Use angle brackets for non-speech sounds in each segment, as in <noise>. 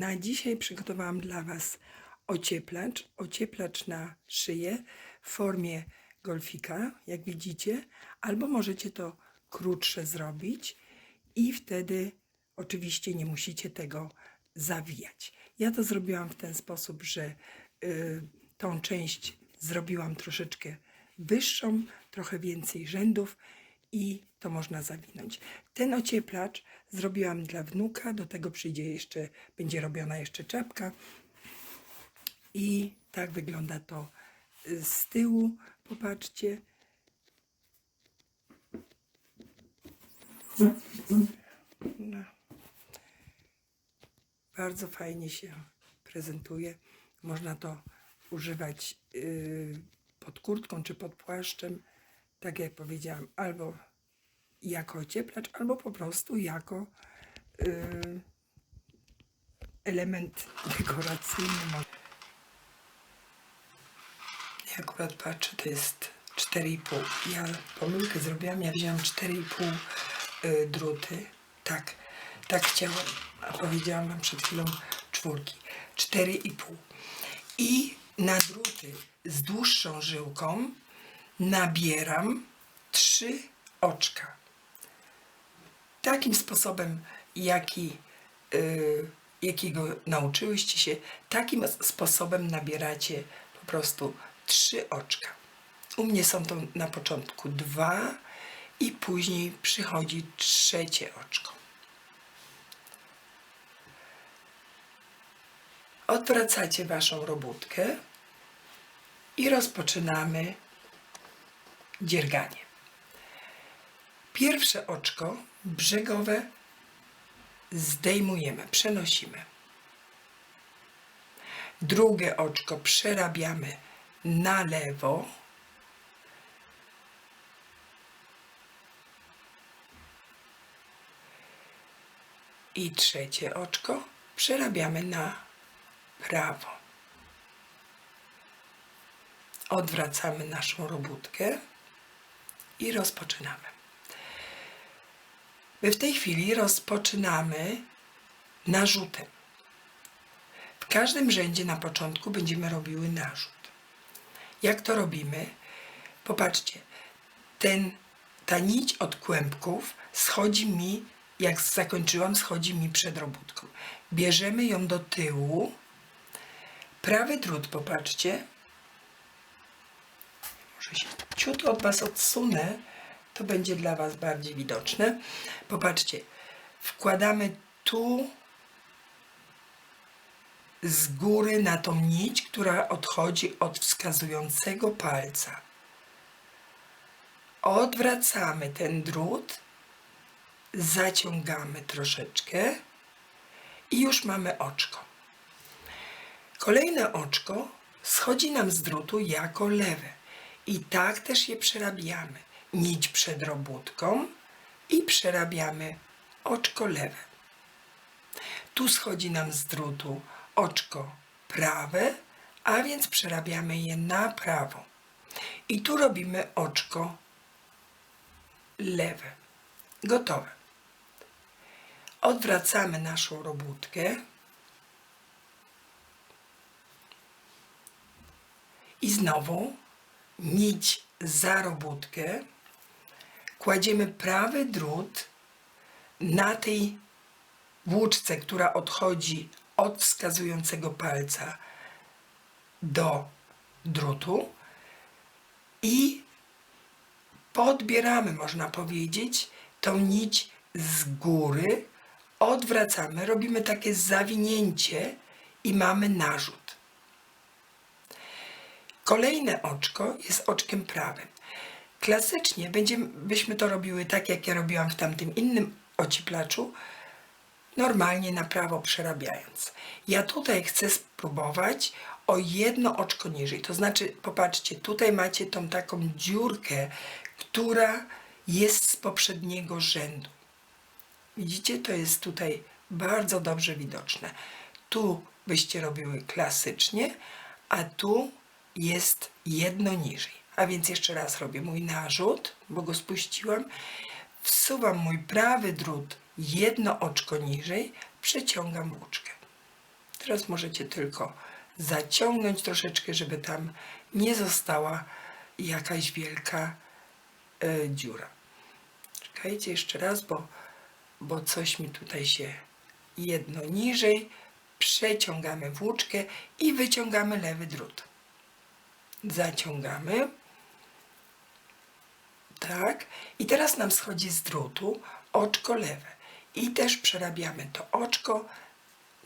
Na dzisiaj przygotowałam dla Was ocieplacz, ocieplacz na szyję w formie golfika, jak widzicie, albo możecie to krótsze zrobić i wtedy oczywiście nie musicie tego zawijać. Ja to zrobiłam w ten sposób, że y, tą część zrobiłam troszeczkę wyższą, trochę więcej rzędów i to można zawinąć. Ten ocieplacz zrobiłam dla wnuka, do tego przyjdzie jeszcze, będzie robiona jeszcze czapka i tak wygląda to y, z tyłu. Popatrzcie. No. Bardzo fajnie się prezentuje. Można to używać y, pod kurtką czy pod płaszczem, tak jak powiedziałam, albo jako ocieplacz, albo po prostu jako y, element dekoracyjny. Ja akurat patrzę, to jest 4,5. Ja pomyłkę zrobiłam, ja wzięłam 4,5 y, druty. Tak, tak chciałam, a powiedziałam wam przed chwilą czwórki. 4,5. I na druty z dłuższą żyłką nabieram trzy oczka. Takim sposobem, jaki, y, jakiego nauczyłyście się, takim sposobem nabieracie po prostu trzy oczka. U mnie są to na początku dwa i później przychodzi trzecie oczko. Odwracacie waszą robótkę i rozpoczynamy dzierganie. Pierwsze oczko brzegowe zdejmujemy, przenosimy. Drugie oczko przerabiamy na lewo. I trzecie oczko przerabiamy na prawo. Odwracamy naszą robótkę i rozpoczynamy. My w tej chwili rozpoczynamy narzutem. W każdym rzędzie na początku będziemy robiły narzut. Jak to robimy? Popatrzcie, ten, ta nić od kłębków schodzi mi, jak zakończyłam, schodzi mi przed robótką. Bierzemy ją do tyłu. Prawy drut, popatrzcie. Może się ciut od Was odsunę, to będzie dla Was bardziej widoczne. Popatrzcie, wkładamy tu z góry na tą nić, która odchodzi od wskazującego palca. Odwracamy ten drut, zaciągamy troszeczkę i już mamy oczko. Kolejne oczko schodzi nam z drutu jako lewe i tak też je przerabiamy. Nić przed robótką i przerabiamy oczko lewe. Tu schodzi nam z drutu oczko prawe, a więc przerabiamy je na prawo. I tu robimy oczko lewe. Gotowe. Odwracamy naszą robótkę. I znowu nić za robótkę. Kładziemy prawy drut na tej włóczce, która odchodzi od wskazującego palca do drutu i podbieramy, można powiedzieć, tą nić z góry, odwracamy, robimy takie zawinięcie i mamy narzut. Kolejne oczko jest oczkiem prawym. Klasycznie będziemy, byśmy to robiły tak, jak ja robiłam w tamtym innym ociplaczu, normalnie na prawo przerabiając. Ja tutaj chcę spróbować o jedno oczko niżej. To znaczy, popatrzcie, tutaj macie tą taką dziurkę, która jest z poprzedniego rzędu. Widzicie, to jest tutaj bardzo dobrze widoczne. Tu byście robiły klasycznie, a tu jest jedno niżej. A więc jeszcze raz robię mój narzut, bo go spuściłam. Wsuwam mój prawy drut jedno oczko niżej, przeciągam włóczkę. Teraz możecie tylko zaciągnąć troszeczkę, żeby tam nie została jakaś wielka e, dziura. Czekajcie jeszcze raz, bo, bo coś mi tutaj się jedno niżej. Przeciągamy włóczkę i wyciągamy lewy drut. Zaciągamy. Tak. I teraz nam schodzi z drutu oczko lewe. I też przerabiamy to oczko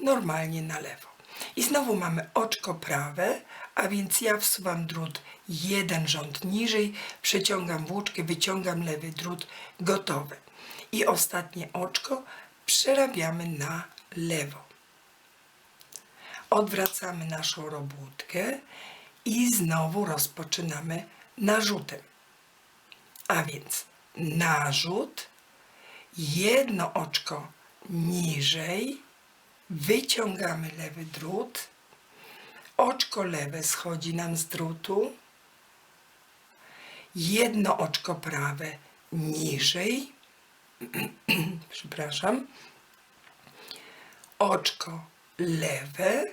normalnie na lewo. I znowu mamy oczko prawe, a więc ja wsuwam drut jeden rząd niżej, przeciągam włóczkę, wyciągam lewy drut, gotowe. I ostatnie oczko przerabiamy na lewo. Odwracamy naszą robótkę i znowu rozpoczynamy narzutem. A więc narzut, jedno oczko niżej, wyciągamy lewy drut, oczko lewe schodzi nam z drutu, jedno oczko prawe niżej, <clears throat> przepraszam, oczko lewe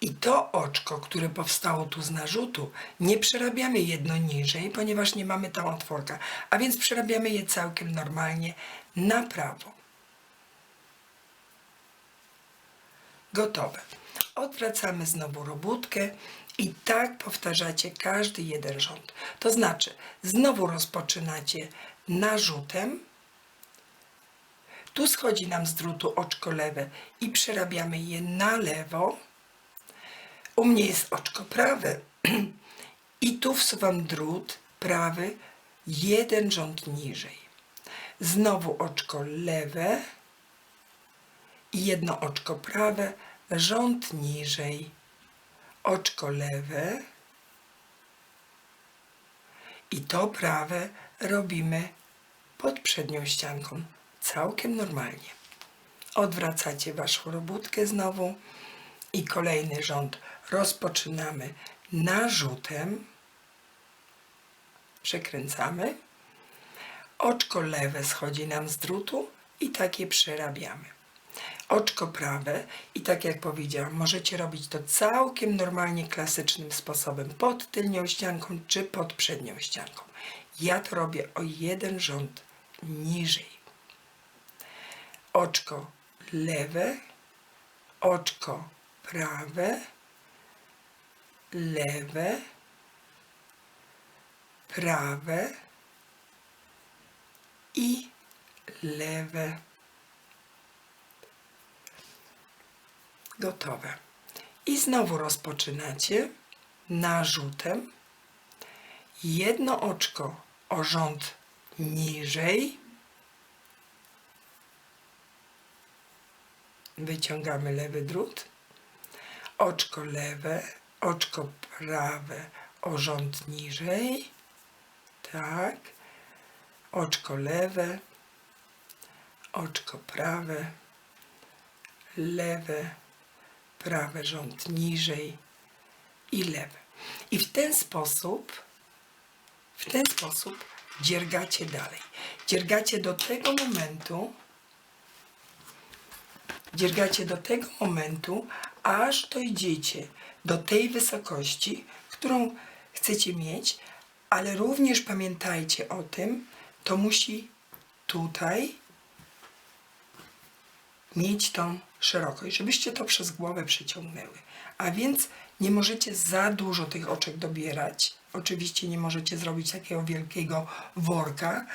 i to oczko, które powstało tu z narzutu, nie przerabiamy jedno niżej, ponieważ nie mamy tam otworka, a więc przerabiamy je całkiem normalnie na prawo. Gotowe. Odwracamy znowu robótkę i tak powtarzacie każdy jeden rząd. To znaczy, znowu rozpoczynacie narzutem, tu schodzi nam z drutu oczko lewe i przerabiamy je na lewo. U mnie jest oczko prawe <clears throat> i tu wsuwam drut prawy jeden rząd niżej. Znowu oczko lewe i jedno oczko prawe, rząd niżej. Oczko lewe i to prawe robimy pod przednią ścianką całkiem normalnie. Odwracacie waszą robótkę znowu i kolejny rząd rozpoczynamy narzutem. Przekręcamy. Oczko lewe schodzi nam z drutu i takie przerabiamy. Oczko prawe i tak jak powiedziałam, możecie robić to całkiem normalnie, klasycznym sposobem, pod tylnią ścianką czy pod przednią ścianką. Ja to robię o jeden rząd niżej oczko lewe, oczko prawe, lewe, prawe i lewe. Gotowe. I znowu rozpoczynacie narzutem. Jedno oczko o rząd niżej, wyciągamy lewy drut, oczko lewe, oczko prawe o rząd niżej, tak, oczko lewe, oczko prawe, lewe, prawe rząd niżej i lewe. I w ten sposób, w ten sposób dziergacie dalej. Dziergacie do tego momentu, dziergacie do tego momentu, aż dojdziecie do tej wysokości, którą chcecie mieć, ale również pamiętajcie o tym, to musi tutaj mieć tą szerokość, żebyście to przez głowę przyciągnęły. A więc nie możecie za dużo tych oczek dobierać. Oczywiście nie możecie zrobić takiego wielkiego worka,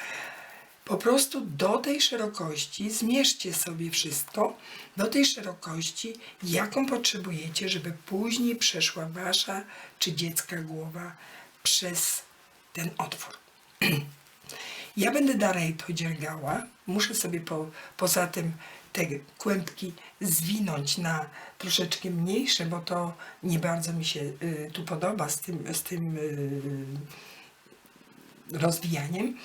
po prostu do tej szerokości zmierzcie sobie wszystko, do tej szerokości, jaką potrzebujecie, żeby później przeszła wasza czy dziecka głowa przez ten otwór. <clears throat> Ja będę dalej to dziergała. Muszę sobie po, poza tym te kłębki zwinąć na troszeczkę mniejsze, bo to nie bardzo mi się y, tu podoba z tym, z tym y, rozwijaniem.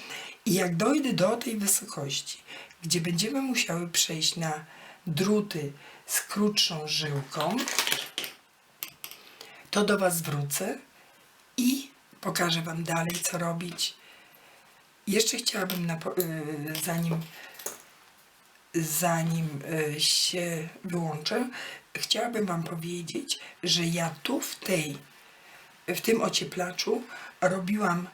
I jak dojdę do tej wysokości, gdzie będziemy musiały przejść na druty z krótszą żyłką, to do Was wrócę i pokażę Wam dalej, co robić. Jeszcze chciałabym, na, zanim, zanim się wyłączę, chciałabym Wam powiedzieć, że ja tu w tej, w tym ocieplaczu robiłam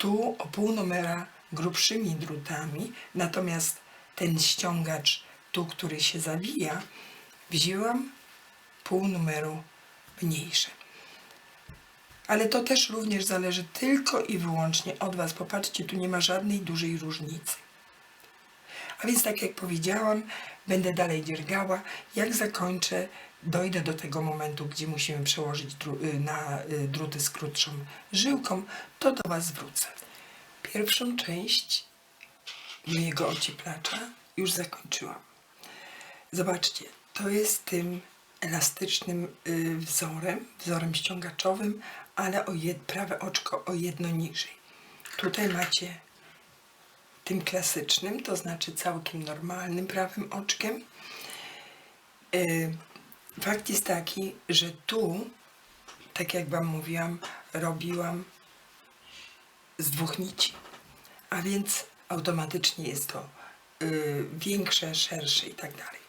tu o pół numera grubszymi drutami, natomiast ten ściągacz tu, który się zawija, wzięłam pół numeru mniejsze. Ale to też również zależy tylko i wyłącznie od Was. Popatrzcie, tu nie ma żadnej dużej różnicy. A więc tak jak powiedziałam, będę dalej dziergała. Jak zakończę, dojdę do tego momentu, gdzie musimy przełożyć y, na y, druty z krótszą żyłką, to do Was wrócę. Pierwszą część mojego ocieplacza już zakończyłam. Zobaczcie, to jest tym elastycznym y, wzorem, wzorem ściągaczowym, ale o prawe oczko o jedno niżej. Tutaj macie tym klasycznym, to znaczy całkiem normalnym prawym oczkiem. Y, Fakt jest taki, że tu, tak jak Wam mówiłam, robiłam z dwóch nici, a więc automatycznie jest to y, większe, szersze i tak dalej.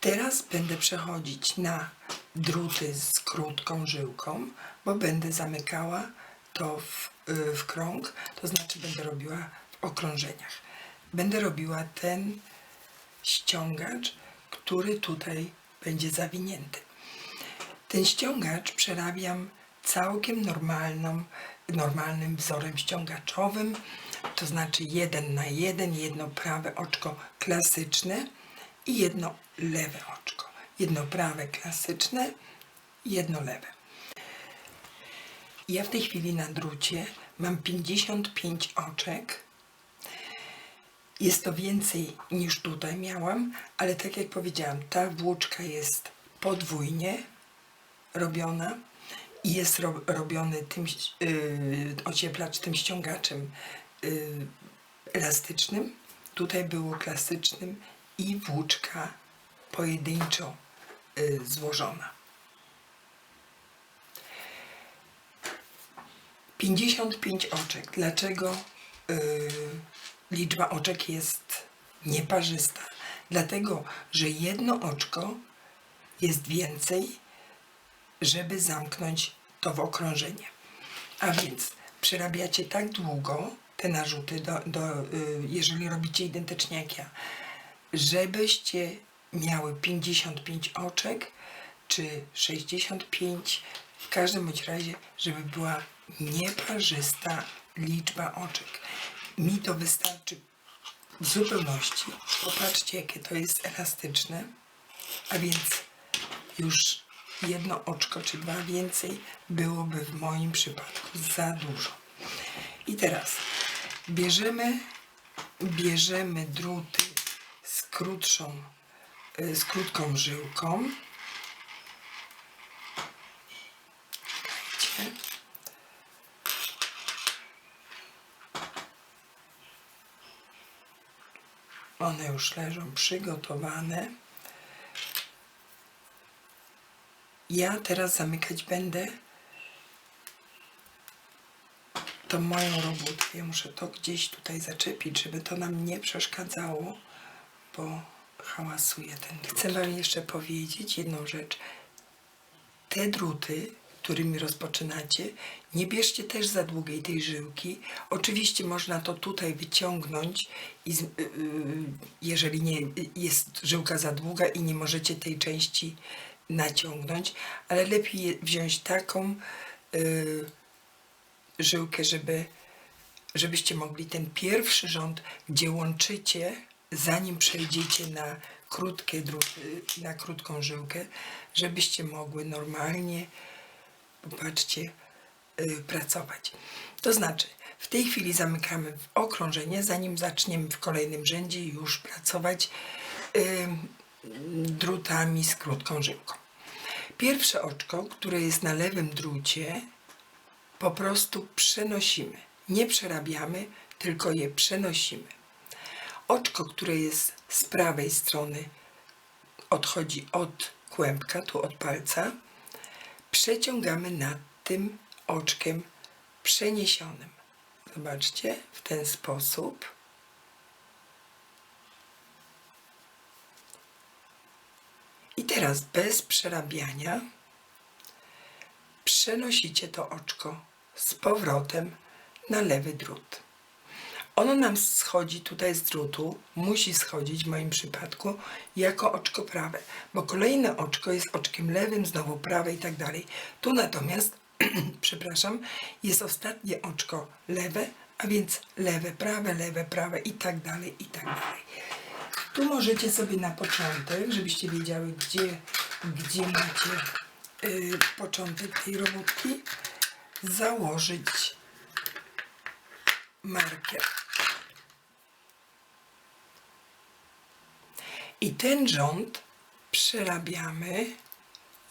Teraz będę przechodzić na druty z krótką żyłką, bo będę zamykała to w, y, w krąg, to znaczy będę robiła w okrążeniach. Będę robiła ten ściągacz, który tutaj będzie zawinięty. Ten ściągacz przerabiam całkiem normalną, normalnym wzorem ściągaczowym, to znaczy jeden na jeden, jedno prawe oczko klasyczne i jedno lewe oczko. Jedno prawe klasyczne, jedno lewe. Ja w tej chwili na drucie mam 55 oczek. Jest to więcej niż tutaj miałam, ale tak jak powiedziałam, ta włóczka jest podwójnie robiona i jest ro, robiony tym yy, ocieplacz tym ściągaczem yy, elastycznym. Tutaj było klasycznym i włóczka pojedynczo yy, złożona. 55 oczek. Dlaczego yy, liczba oczek jest nieparzysta? Dlatego, że jedno oczko jest więcej, żeby zamknąć to w okrążenie. A więc przerabiacie tak długo te narzuty, do, do, y, jeżeli robicie identycznie jak ja, żebyście miały 55 oczek czy 65, w każdym bądź razie, żeby była nieparzysta liczba oczek. Mi to wystarczy w zupełności. Popatrzcie, jakie to jest elastyczne, a więc już jedno oczko czy dwa więcej byłoby w moim przypadku za dużo. I teraz bierzemy, bierzemy druty z krótszą, y, z krótką żyłką. Czekajcie. One już leżą przygotowane. Ja teraz zamykać będę tą moją robótkę. Ja muszę to gdzieś tutaj zaczepić, żeby to nam nie przeszkadzało, bo hałasuje ten drut. Chcę Wam jeszcze powiedzieć jedną rzecz. Te druty, którymi rozpoczynacie, nie bierzcie też za długiej tej żyłki. Oczywiście można to tutaj wyciągnąć, i y, y, jeżeli nie jest żyłka za długa i nie możecie tej części naciągnąć, ale lepiej wziąć taką y, żyłkę, żeby, żebyście mogli ten pierwszy rząd, gdzie łączycie, zanim przejdziecie na krótkie na krótką żyłkę, żebyście mogły normalnie, popatrzcie, y, pracować. To znaczy, w tej chwili zamykamy okrążenie, zanim zaczniemy w kolejnym rzędzie już pracować y, drutami z krótką żyłką. Pierwsze oczko, które jest na lewym drucie, po prostu przenosimy. Nie przerabiamy, tylko je przenosimy. Oczko, które jest z prawej strony, odchodzi od kłębka, tu od palca, przeciągamy nad tym oczkiem przeniesionym. Zobaczcie, w ten sposób. I teraz bez przerabiania przenosicie to oczko z powrotem na lewy drut. Ono nam schodzi tutaj z drutu, musi schodzić w moim przypadku jako oczko prawe, bo kolejne oczko jest oczkiem lewym, znowu prawe i tak dalej. Tu natomiast, <clears throat> przepraszam, jest ostatnie oczko lewe, a więc lewe, prawe, lewe, prawe i tak dalej, i tak dalej. Tu możecie sobie na początek, żebyście wiedziały, gdzie, gdzie macie y, początek tej robótki, założyć marker. I ten rząd przerabiamy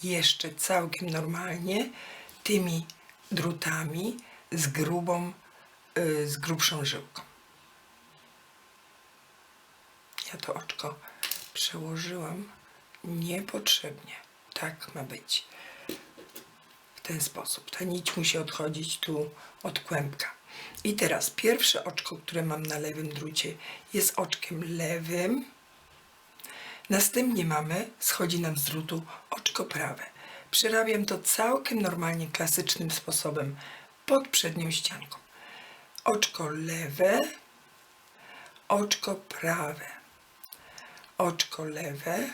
jeszcze całkiem normalnie tymi drutami z grubą, y, z grubszą żyłką. Ja to oczko przełożyłam niepotrzebnie. Tak ma być. W ten sposób. Ta nić musi odchodzić tu od kłębka. I teraz pierwsze oczko, które mam na lewym drucie, jest oczkiem lewym. Następnie mamy, schodzi nam z drutu oczko prawe. Przerabiam to całkiem normalnie, klasycznym sposobem pod przednią ścianką. Oczko lewe, oczko prawe, oczko lewe,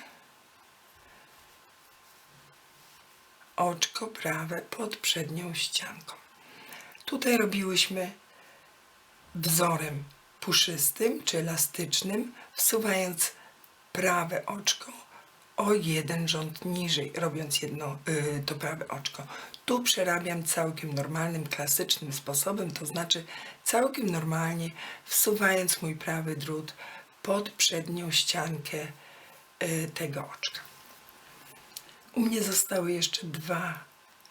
oczko prawe pod przednią ścianką. Tutaj robiłyśmy wzorem puszystym czy elastycznym, wsuwając prawe oczko o jeden rząd niżej, robiąc jedno y, to prawe oczko. Tu przerabiam całkiem normalnym, klasycznym sposobem, to znaczy całkiem normalnie wsuwając mój prawy drut pod przednią ściankę y, tego oczka. U mnie zostały jeszcze dwa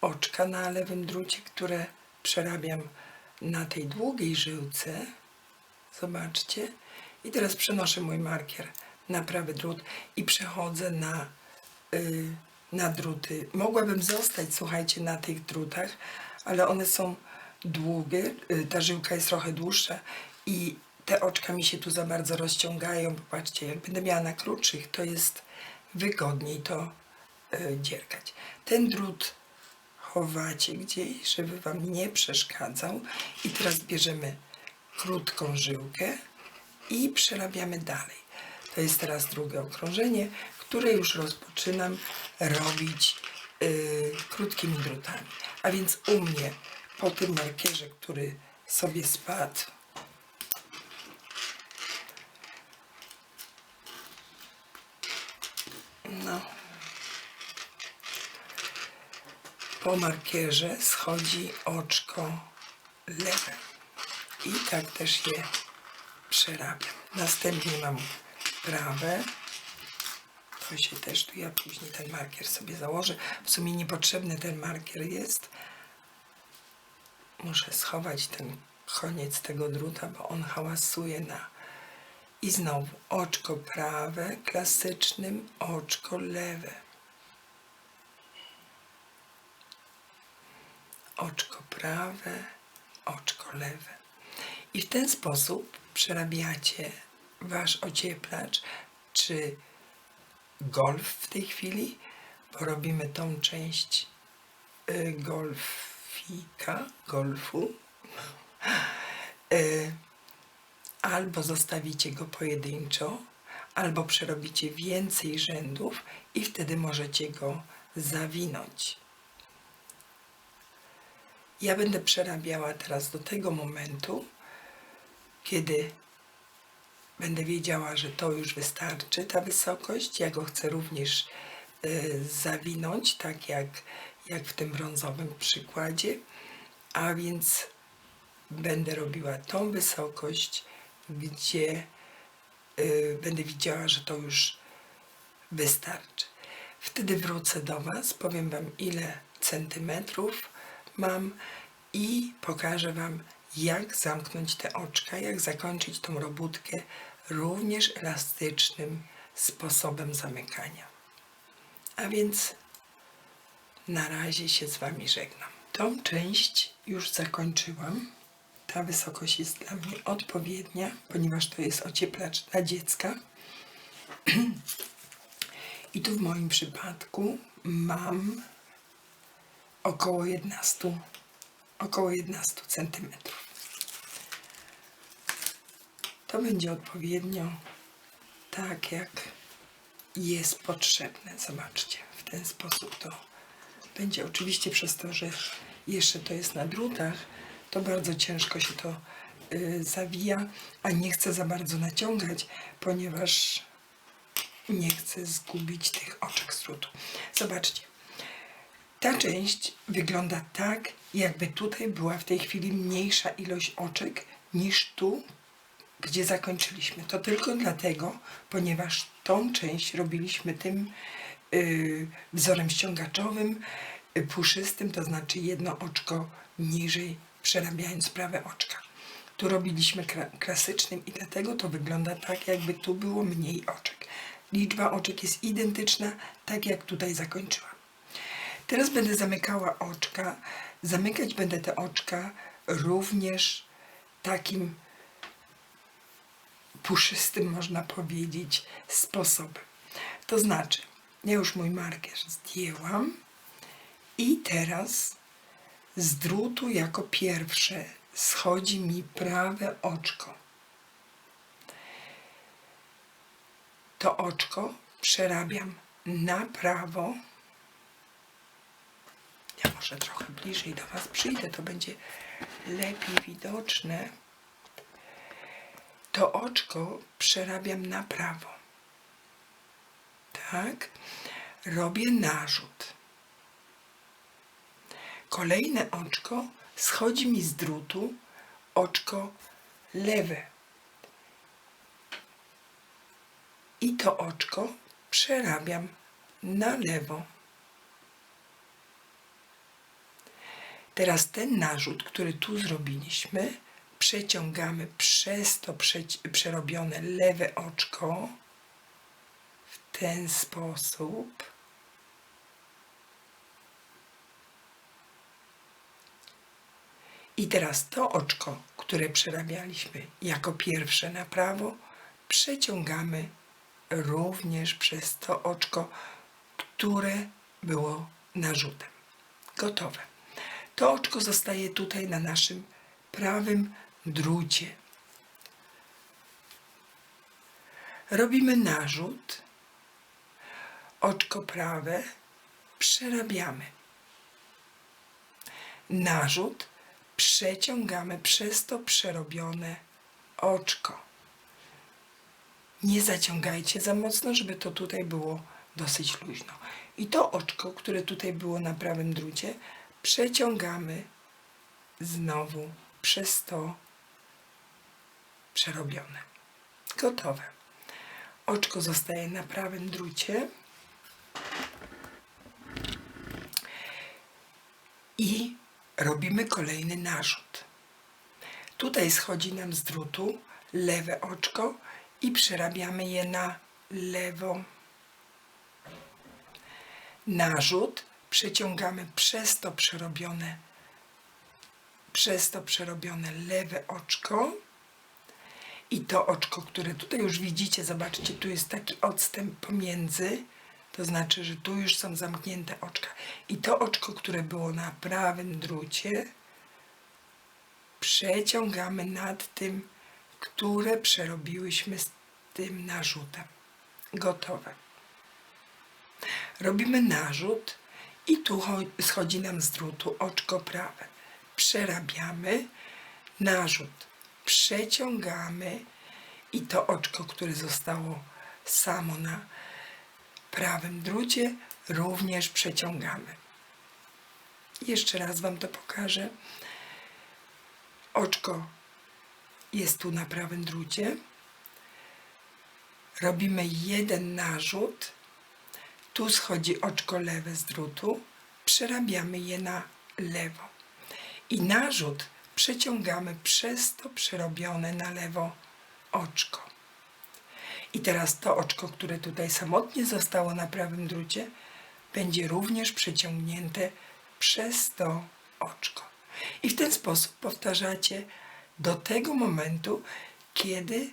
oczka na lewym drucie, które przerabiam na tej długiej żyłce. Zobaczcie. I teraz przenoszę mój markier na prawy drut i przechodzę na, y, na druty. Mogłabym zostać, słuchajcie, na tych drutach, ale one są długie, y, ta żyłka jest trochę dłuższa i te oczka mi się tu za bardzo rozciągają. Popatrzcie, jak będę miała na krótszych, to jest wygodniej to y, dziergać. Ten drut chowacie gdzieś, żeby Wam nie przeszkadzał. I teraz bierzemy krótką żyłkę i przerabiamy dalej. To jest teraz drugie okrążenie, które już rozpoczynam robić yy, krótkimi drutami. A więc u mnie po tym markierze, który sobie spadł, no, po markierze schodzi oczko lewe. I tak też je przerabiam. Następnie mam prawe. To się też tu ja później ten markier sobie założę. W sumie niepotrzebny ten markier jest. Muszę schować ten koniec tego druta, bo on hałasuje na... I znowu oczko prawe, klasycznym, oczko lewe. Oczko prawe, oczko lewe. I w ten sposób przerabiacie wasz ocieplacz, czy golf w tej chwili, bo robimy tą część y, golfika, golfu, y, albo zostawicie go pojedynczo, albo przerobicie więcej rzędów i wtedy możecie go zawinąć. Ja będę przerabiała teraz do tego momentu, kiedy będę wiedziała, że to już wystarczy, ta wysokość. Ja go chcę również y, zawinąć, tak jak, jak w tym brązowym przykładzie. A więc będę robiła tą wysokość, gdzie y, będę widziała, że to już wystarczy. Wtedy wrócę do Was, powiem Wam ile centymetrów mam i pokażę Wam jak zamknąć te oczka, jak zakończyć tą robótkę również elastycznym sposobem zamykania. A więc na razie się z Wami żegnam. Tą część już zakończyłam. Ta wysokość jest dla mnie odpowiednia, ponieważ to jest ocieplacz dla dziecka. <clears throat> I tu w moim przypadku mam około 11, około 11 centymetrów. To będzie odpowiednio tak, jak jest potrzebne. Zobaczcie, w ten sposób to będzie. Oczywiście przez to, że jeszcze to jest na drutach, to bardzo ciężko się to y, zawija, a nie chcę za bardzo naciągać, ponieważ nie chcę zgubić tych oczek z drutu. Zobaczcie. Ta część wygląda tak, jakby tutaj była w tej chwili mniejsza ilość oczek niż tu, gdzie zakończyliśmy. To tylko dlatego, ponieważ tą część robiliśmy tym yy, wzorem ściągaczowym, yy, puszystym, to znaczy jedno oczko niżej, przerabiając prawe oczka. Tu robiliśmy kla- klasycznym i dlatego to wygląda tak, jakby tu było mniej oczek. Liczba oczek jest identyczna, tak jak tutaj zakończyłam. Teraz będę zamykała oczka. Zamykać będę te oczka również takim puszystym, można powiedzieć, sposobem. To znaczy, ja już mój marker zdjęłam i teraz z drutu jako pierwsze schodzi mi prawe oczko. To oczko przerabiam na prawo. Ja może trochę bliżej do Was przyjdę, to będzie lepiej widoczne. To oczko przerabiam na prawo. Tak? Robię narzut. Kolejne oczko schodzi mi z drutu, oczko lewe. I to oczko przerabiam na lewo. Teraz ten narzut, który tu zrobiliśmy, przeciągamy przez to przerobione lewe oczko w ten sposób. I teraz to oczko, które przerabialiśmy jako pierwsze na prawo, przeciągamy również przez to oczko, które było narzutem. Gotowe. To oczko zostaje tutaj na naszym prawym drucie. Robimy narzut, oczko prawe przerabiamy. Narzut przeciągamy przez to przerobione oczko. Nie zaciągajcie za mocno, żeby to tutaj było dosyć luźno. I to oczko, które tutaj było na prawym drucie, przeciągamy znowu przez to przerobione. Gotowe. Oczko zostaje na prawym drucie. I robimy kolejny narzut. Tutaj schodzi nam z drutu lewe oczko i przerabiamy je na lewo. Narzut przeciągamy przez to przerobione przez to przerobione lewe oczko i to oczko, które tutaj już widzicie, zobaczcie, tu jest taki odstęp pomiędzy, to znaczy, że tu już są zamknięte oczka. I to oczko, które było na prawym drucie, przeciągamy nad tym, które przerobiłyśmy z tym narzutem. Gotowe. Robimy narzut i tu cho- schodzi nam z drutu oczko prawe. Przerabiamy narzut, przeciągamy i to oczko, które zostało samo na prawym drucie, również przeciągamy. Jeszcze raz Wam to pokażę. Oczko jest tu na prawym drucie. Robimy jeden narzut. Tu schodzi oczko lewe z drutu. Przerabiamy je na lewo. I narzut przeciągamy przez to przerobione na lewo oczko. I teraz to oczko, które tutaj samotnie zostało na prawym drucie, będzie również przeciągnięte przez to oczko. I w ten sposób powtarzacie do tego momentu, kiedy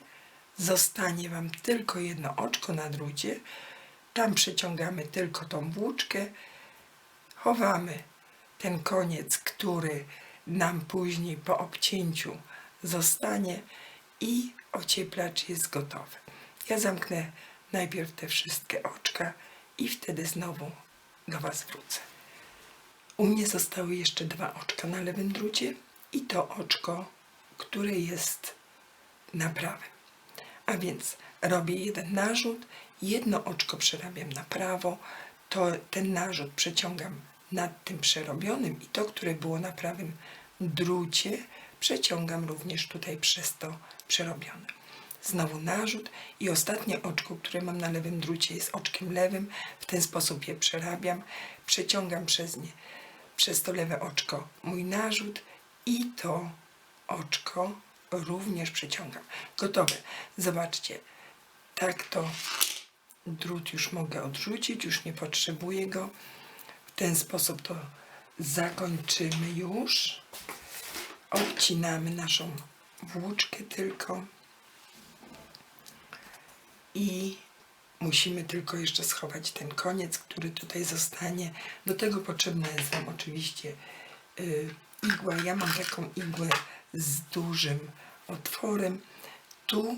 zostanie Wam tylko jedno oczko na drucie, Tam przeciągamy tylko tą włóczkę, chowamy ten koniec, który nam później po obcięciu zostanie i ocieplacz jest gotowy. Ja zamknę najpierw te wszystkie oczka i wtedy znowu do Was wrócę. U mnie zostały jeszcze dwa oczka na lewym drucie i to oczko, które jest na prawym. A więc robię jeden narzut, jedno oczko przerabiam na prawo, to ten narzut przeciągam nad tym przerobionym i to, które było na prawym drucie, przeciągam również tutaj przez to przerobione. Znowu narzut i ostatnie oczko, które mam na lewym drucie jest oczkiem lewym. W ten sposób je przerabiam, przeciągam przez nie, przez to lewe oczko mój narzut i to oczko również przeciągam. Gotowe. Zobaczcie, tak to drut już mogę odrzucić, już nie potrzebuję go. W ten sposób to zakończymy już. Odcinamy naszą włóczkę tylko i musimy tylko jeszcze schować ten koniec, który tutaj zostanie. Do tego potrzebna jest Wam oczywiście y, igła. Ja mam taką igłę z dużym otworem. Tu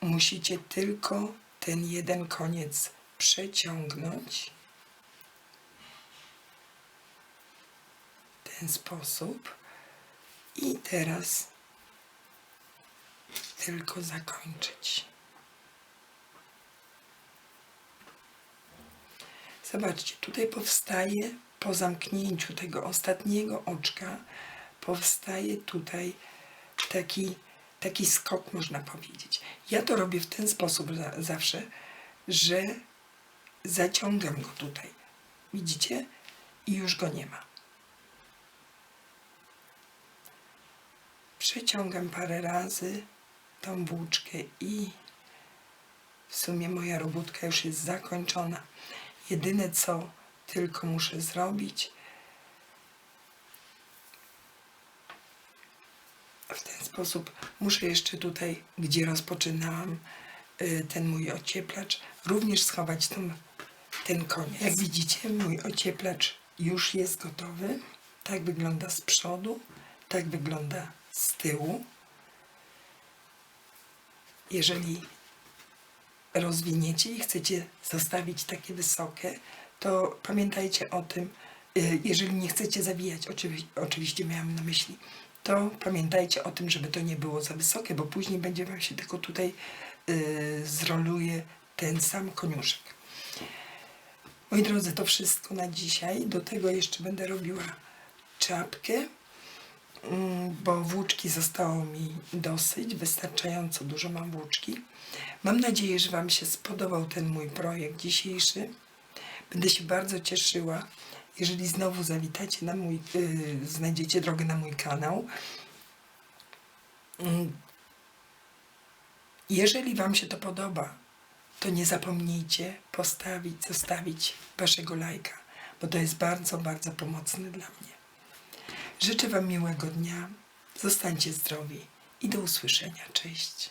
musicie tylko ten jeden koniec przeciągnąć ten sposób i teraz tylko zakończyć. Zobaczcie, tutaj powstaje po zamknięciu tego ostatniego oczka, powstaje tutaj taki, taki skok, można powiedzieć. Ja to robię w ten sposób za, zawsze, że zaciągam go tutaj. Widzicie? I już go nie ma. Przeciągam parę razy tą włóczkę i w sumie moja robótka już jest zakończona. Jedyne co tylko muszę zrobić, w ten sposób muszę jeszcze tutaj, gdzie rozpoczynałam y, ten mój ocieplacz, również schować ten, ten koniec. Jak widzicie, mój ocieplacz już jest gotowy. Tak wygląda z przodu, tak wygląda z tyłu. Jeżeli rozwiniecie i chcecie zostawić takie wysokie, to pamiętajcie o tym, y, jeżeli nie chcecie zawijać, oczywi oczywiście miałam na myśli, to pamiętajcie o tym, żeby to nie było za wysokie, bo później będzie Wam się tylko tutaj yy, zroluje ten sam koniuszek. Moi drodzy, to wszystko na dzisiaj. Do tego jeszcze będę robiła czapkę, bo włóczki zostało mi dosyć, wystarczająco dużo mam włóczki. Mam nadzieję, że Wam się spodobał ten mój projekt dzisiejszy. Będę się bardzo cieszyła, jeżeli znowu zawitacie na mój, yy, znajdziecie drogę na mój kanał. Mm. Jeżeli Wam się to podoba, to nie zapomnijcie postawić, zostawić Waszego lajka, bo to jest bardzo, bardzo pomocne dla mnie. Życzę Wam miłego dnia, zostańcie zdrowi i do usłyszenia. Cześć.